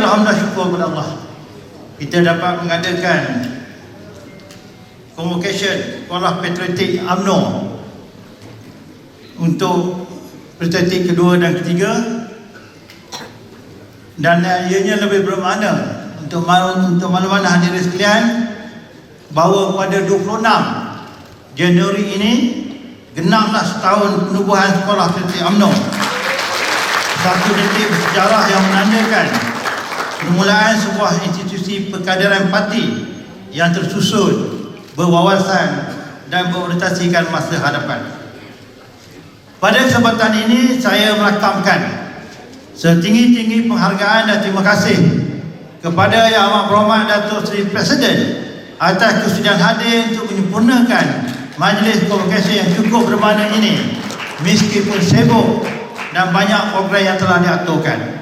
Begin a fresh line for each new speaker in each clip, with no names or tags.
Alhamdulillah syukur kepada Allah. Kita dapat mengadakan Convocation Sekolah Patriotik UMNO Untuk Patriotik kedua dan ketiga. Dan uh, ianya lebih bermakna Untuk malu, untuk makluman hadirin sekalian Bahawa pada 26 Januari ini Genaplah setahun penubuhan Sekolah Patriotik UMNO. Satu detik sejarah yang menandakan permulaan sebuah institusi perkaderan parti yang tersusun, berwawasan dan berorientasikan masa hadapan. Pada kesempatan ini saya merakamkan setinggi-tinggi penghargaan dan terima kasih kepada Yang Amat Berhormat Datuk Seri Presiden atas kesudian hadir untuk menyempurnakan majlis konvokasi yang cukup bermakna ini meskipun sibuk dan banyak program yang telah diaturkan.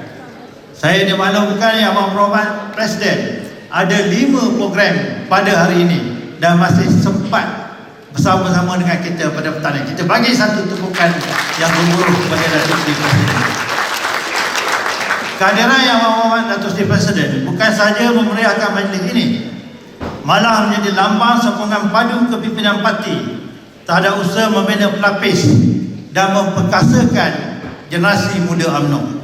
Saya dimaklumkan yang Berhormat Presiden ada lima program pada hari ini dan masih sempat bersama-sama dengan kita pada petang ini. Kita bagi satu tepukan yang gemuruh kepada Datuk Seri Presiden. Kehadiran yang Berhormat Datuk Seri Presiden bukan sahaja memeriahkan majlis ini malah menjadi lambang sokongan padu kepimpinan parti terhadap usaha membina pelapis dan memperkasakan generasi muda UMNO.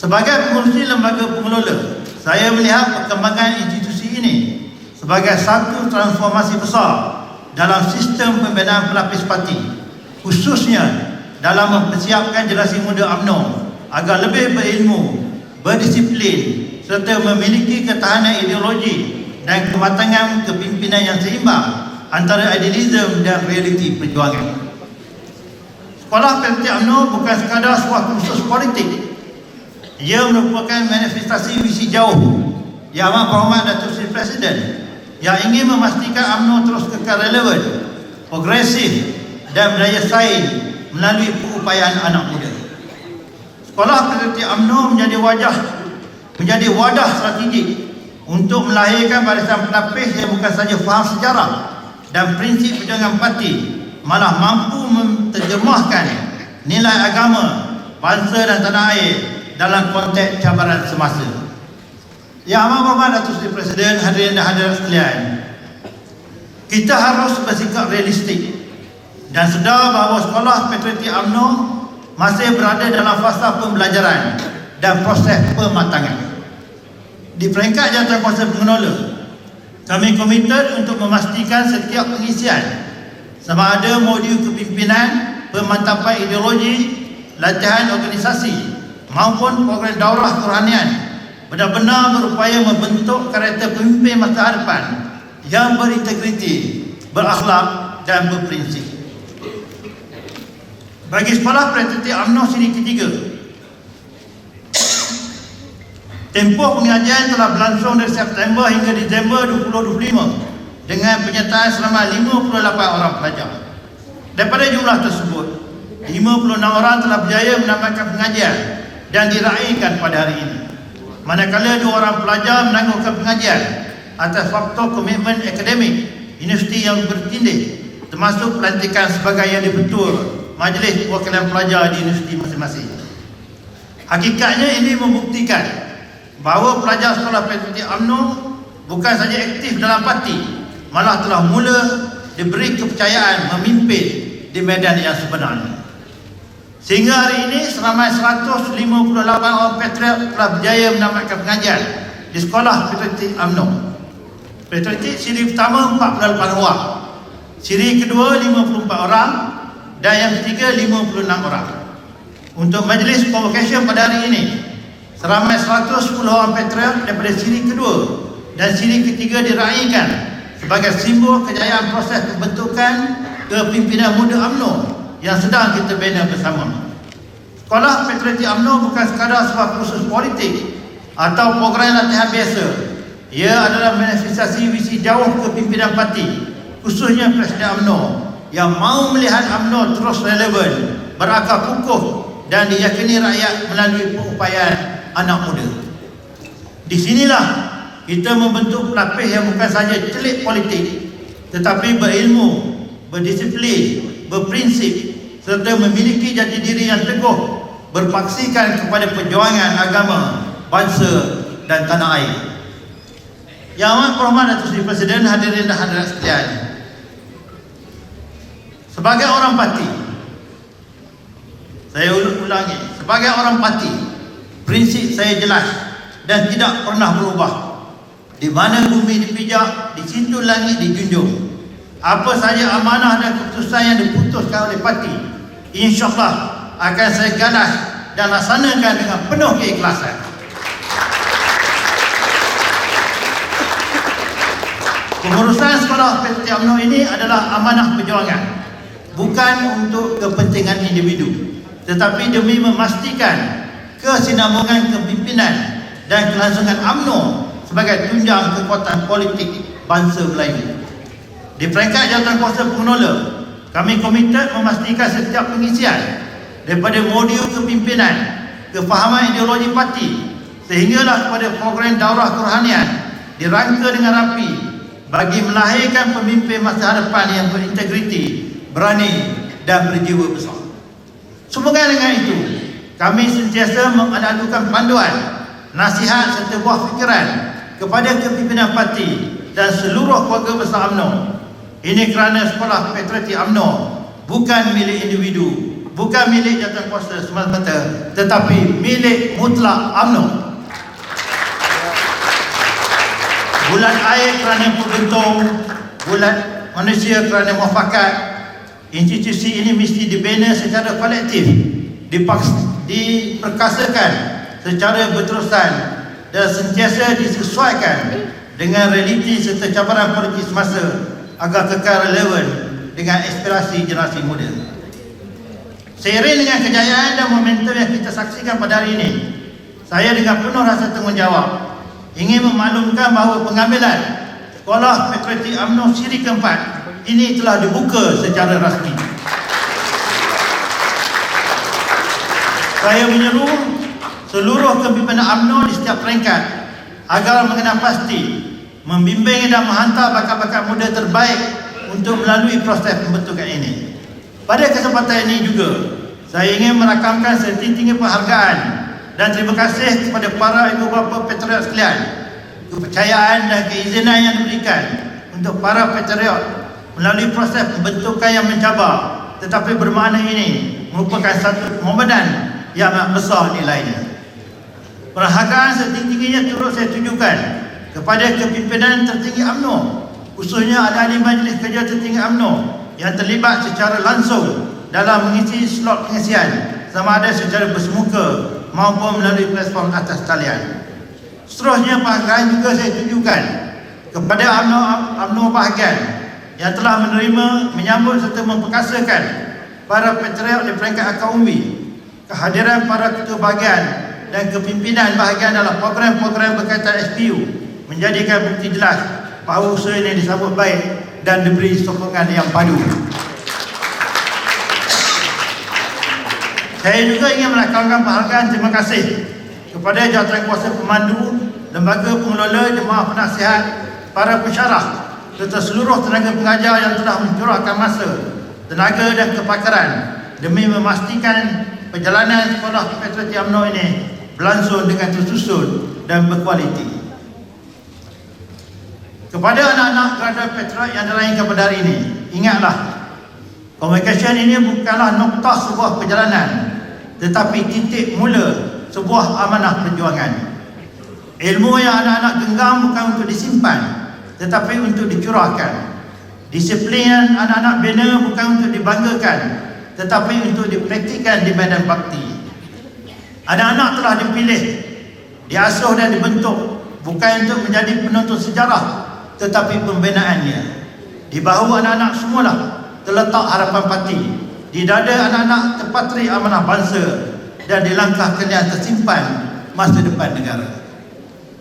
Sebagai pengurusi lembaga pengelola, saya melihat perkembangan institusi ini sebagai satu transformasi besar dalam sistem pembinaan pelapis parti, khususnya dalam mempersiapkan generasi muda UMNO agar lebih berilmu, berdisiplin serta memiliki ketahanan ideologi dan kematangan kepimpinan yang seimbang antara idealisme dan realiti perjuangan. Sekolah PMT UMNO bukan sekadar sebuah kursus politik. Ia merupakan manifestasi visi jauh yang amat berhormat Datuk Seri Presiden yang ingin memastikan UMNO terus kekal relevan, progresif dan berdaya saing melalui perupayaan anak muda. Sekolah PMT UMNO menjadi wajah menjadi wadah strategik untuk melahirkan barisan pelapis yang bukan saja faham sejarah dan prinsip perjuangan parti malah mampu menterjemahkan nilai agama, bangsa dan tanah air dalam konteks cabaran semasa. Yang amat berhormat Datuk Seri Presiden, hadirin dan hadirat sekalian, kita harus bersikap realistik dan sedar bahawa sekolah Patriotik UMNO masih berada dalam fasa pembelajaran dan proses pematangan. Di peringkat jawatan kuasa pengelola, kami komited untuk memastikan setiap pengisian sama ada modul kepimpinan, pemantapan ideologi, latihan organisasi maupun program daurah kerohanian benar-benar berupaya membentuk karakter pemimpin masa hadapan yang berintegriti, berakhlak dan berprinsip. Bagi sekolah praktik UMNO siri ketiga, tempoh pengajian telah berlangsung dari September hingga Disember 2025 dengan penyertaan selama 58 orang pelajar. Daripada jumlah tersebut, 56 orang telah berjaya menambahkan pengajian dan diraihkan pada hari ini. Manakala dua orang pelajar menangguhkan pengajian atas faktor komitmen akademik universiti yang bertindih termasuk pelantikan sebagai yang dibetul majlis perwakilan pelajar di universiti masing-masing. Hakikatnya ini membuktikan bahawa pelajar sekolah PTT UMNO bukan saja aktif dalam parti malah telah mula diberi kepercayaan memimpin di medan yang sebenarnya. Sehingga hari ini seramai 158 orang patriot telah berjaya mendapatkan pengajian di sekolah Patriotik UMNO. Patriotik siri pertama 48 orang. Siri kedua 54 orang dan yang ketiga 56 orang. Untuk majlis convocation pada hari ini seramai 110 orang patriot daripada siri kedua dan siri ketiga diraihkan sebagai simbol kejayaan proses pembentukan kepimpinan muda UMNO yang sedang kita bina bersama. Sekolah Patriotik UMNO bukan sekadar sebuah kursus politik atau program latihan biasa. Ia adalah manifestasi visi jauh kepimpinan parti, khususnya Presiden UMNO yang mahu melihat UMNO terus relevan, berakar kukuh dan diyakini rakyat melalui perupayaan anak muda. Di sinilah kita membentuk pelapis yang bukan saja celik politik tetapi berilmu, berdisiplin, berprinsip serta memiliki jati diri yang teguh berpaksikan kepada perjuangan agama bangsa dan tanah air. Yang amat berhormat Datuk Seri Presiden hadirin dan hadirat sekalian. Sebagai orang parti, saya ulangi, sebagai orang parti, prinsip saya jelas dan tidak pernah berubah. Di mana bumi dipijak, di situ langit dijunjung. Apa saja amanah dan keputusan yang diputuskan oleh parti, insyaAllah akan saya ganas dan laksanakan dengan penuh keikhlasan. Pengurusan sekolah PTT UMNO ini adalah amanah perjuangan bukan untuk kepentingan individu tetapi demi memastikan kesinambungan kepimpinan dan kelangsungan UMNO sebagai tunjang kekuatan politik bangsa Melayu. Di peringkat jawatan kuasa pengelola, kami komited memastikan setiap pengisian daripada modul kepimpinan, kefahaman ideologi parti sehinggalah kepada program daurah kerohanian dirangka dengan rapi bagi melahirkan pemimpin masa hadapan yang berintegriti, berani dan berjiwa besar. Semoga dengan itu, kami sentiasa mengadukan panduan, nasihat serta buah fikiran kepada kepimpinan parti dan seluruh keluarga besar UMNO. Ini kerana sekolah patriotik UMNO bukan milik individu, bukan milik jatuh kuasa semata-mata, tetapi milik mutlak UMNO. bulan air kerana pembentung bulan manusia kerana muafakat institusi ini mesti dibina secara kolektif dipaks, diperkasakan secara berterusan dan sentiasa disesuaikan dengan realiti serta cabaran politik semasa agar kekal relevan dengan aspirasi generasi muda seiring dengan kejayaan dan momentum yang kita saksikan pada hari ini saya dengan penuh rasa tanggungjawab ingin memaklumkan bahawa pengambilan sekolah patriotik UMNO siri keempat ini telah dibuka secara rasmi. Saya menyeru seluruh kepimpinan UMNO di setiap peringkat agar mengenal pasti membimbing dan menghantar bakat-bakat muda terbaik untuk melalui proses pembentukan ini. Pada kesempatan ini juga, saya ingin merakamkan setinggi penghargaan dan terima kasih kepada para ibu bapa patriot sekalian kepercayaan dan keizinan yang diberikan untuk para patriot melalui proses pembentukan yang mencabar tetapi bermakna ini merupakan satu pengorbanan yang besar nilainya perhargaan setinggi-tingginya turut saya tunjukkan kepada kepimpinan tertinggi UMNO khususnya ahli majlis kerja tertinggi UMNO yang terlibat secara langsung dalam mengisi slot pengisian sama ada secara bersemuka maupun melalui platform atas talian. Seterusnya penghargaan juga saya tunjukkan kepada UMNO, UMNO bahagian yang telah menerima, menyambut serta memperkasakan para patriot di peringkat akar umbi kehadiran para ketua bahagian dan kepimpinan bahagian dalam program-program berkaitan SPU menjadikan bukti jelas bahawa usaha ini disambut baik dan diberi sokongan yang padu. Saya juga ingin melakukan penghargaan terima kasih kepada jawatan kuasa pemandu, lembaga pengelola, jemaah penasihat, para pensyarah serta seluruh tenaga pengajar yang telah mencurahkan masa, tenaga dan kepakaran demi memastikan perjalanan sekolah Petroti UMNO ini berlangsung dengan tersusun dan berkualiti. Kepada anak-anak graduate Petrot yang dilahirkan pada hari ini, ingatlah Communication ini bukanlah noktah sebuah perjalanan tetapi titik mula sebuah amanah perjuangan. Ilmu yang anak-anak genggam bukan untuk disimpan tetapi untuk dicurahkan. Disiplin yang anak-anak bina bukan untuk dibanggakan tetapi untuk dipraktikkan di medan bakti. Anak-anak telah dipilih, diasuh dan dibentuk bukan untuk menjadi penonton sejarah tetapi pembinaannya. Di bahu anak-anak semualah terletak harapan parti di dada anak-anak terpatri amanah bangsa dan di langkah yang tersimpan masa depan negara.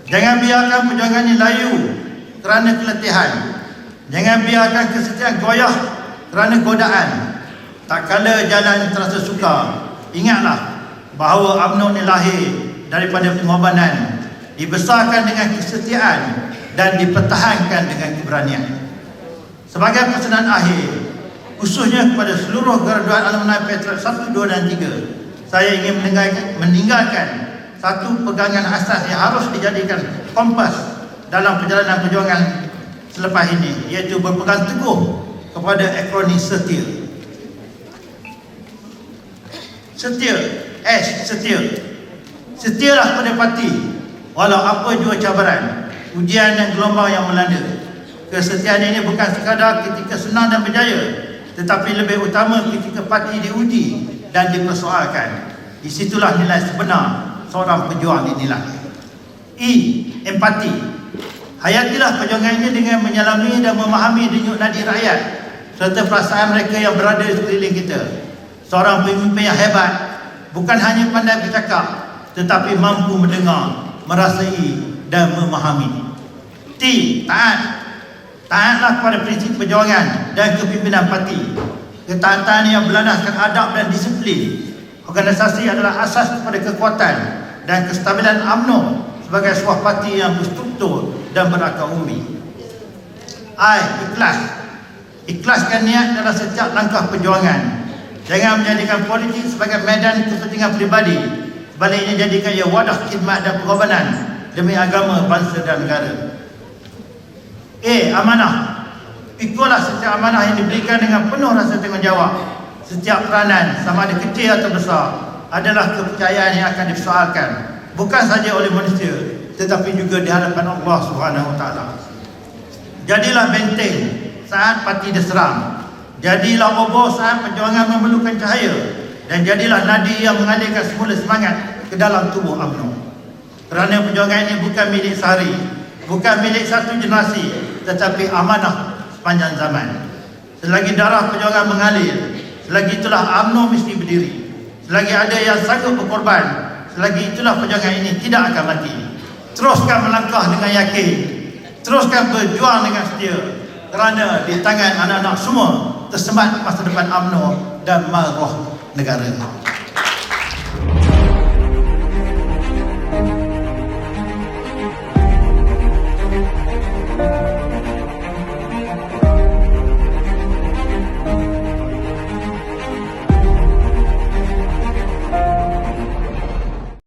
Jangan biarkan perjuangan ini layu kerana keletihan. Jangan biarkan kesetiaan goyah kerana godaan. Tak kala jalan terasa sukar, ingatlah bahawa UMNO ini lahir daripada pengorbanan, dibesarkan dengan kesetiaan dan dipertahankan dengan keberanian. Sebagai pesanan akhir, khususnya kepada seluruh graduan alumni Petra 1, 2 dan 3 saya ingin meninggalkan, meninggalkan satu pegangan asas yang harus dijadikan kompas dalam perjalanan perjuangan selepas ini iaitu berpegang teguh kepada akronim setia. Setia, S setia. Setialah pada parti walau apa jua cabaran, ujian dan gelombang yang melanda. Kesetiaan ini bukan sekadar ketika senang dan berjaya, tetapi lebih utama ketika parti diuji dan dipersoalkan. Di situlah nilai sebenar seorang pejuang dinilai. E. Empati. Hayatilah perjuangan ini dengan menyelami dan memahami denyut nadi rakyat serta perasaan mereka yang berada di sekeliling kita. Seorang pemimpin yang hebat bukan hanya pandai bercakap tetapi mampu mendengar, merasai dan memahami. T. Taat. Taatlah kepada prinsip perjuangan dan kepimpinan parti. Ketaatan yang berlandaskan adab dan disiplin Organisasi adalah asas kepada kekuatan dan kestabilan UMNO sebagai sebuah parti yang berstruktur dan berakar umbi. I. Ikhlas. Ikhlaskan niat dalam setiap langkah perjuangan. Jangan menjadikan politik sebagai medan kepentingan pribadi. Sebaliknya jadikan ia wadah khidmat dan pengorbanan demi agama, bangsa dan negara. A. Amanah. Pikulah setiap amanah yang diberikan dengan penuh rasa tanggungjawab setiap peranan sama ada kecil atau besar adalah kepercayaan yang akan dipersoalkan bukan saja oleh manusia tetapi juga di hadapan Allah Taala. Jadilah benteng saat parti diserang. Jadilah obor saat perjuangan memerlukan cahaya dan jadilah nadi yang mengalirkan semula semangat ke dalam tubuh UMNO. Kerana perjuangan ini bukan milik sehari, bukan milik satu generasi tetapi amanah sepanjang zaman. Selagi darah perjuangan mengalir, Selagi itulah UMNO mesti berdiri. Selagi ada yang sanggup berkorban Selagi itulah perjuangan ini tidak akan mati. Teruskan melangkah dengan yakin Teruskan berjuang dengan setia Kerana di tangan anak-anak semua Tersemat masa depan UMNO dan maruah negara